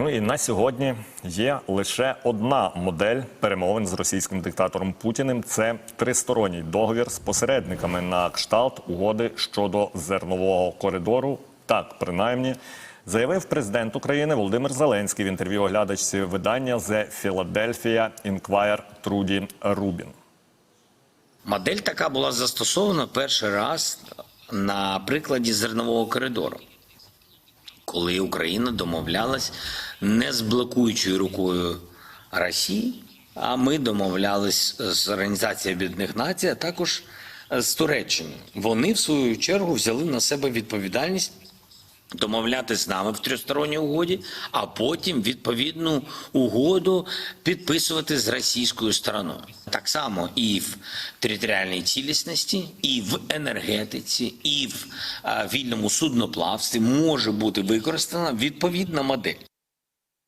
Ну і на сьогодні є лише одна модель перемовин з російським диктатором Путіним. Це тристоронній договір з посередниками на кшталт угоди щодо зернового коридору. Так, принаймні, заявив президент України Володимир Зеленський в інтерв'ю оглядачці видання The Philadelphia Inquirer Труді Рубін. Модель така була застосована перший раз на прикладі зернового коридору, коли Україна домовлялась не з блокуючою рукою Росії, а ми домовлялись з Організацією Об'єднаних Націй, а також з Туреччиною. Вони, в свою чергу, взяли на себе відповідальність домовлятися з нами в тристоронній угоді, а потім відповідну угоду підписувати з російською стороною. Так само і в територіальній цілісності, і в енергетиці, і в е, вільному судноплавстві може бути використана відповідна модель.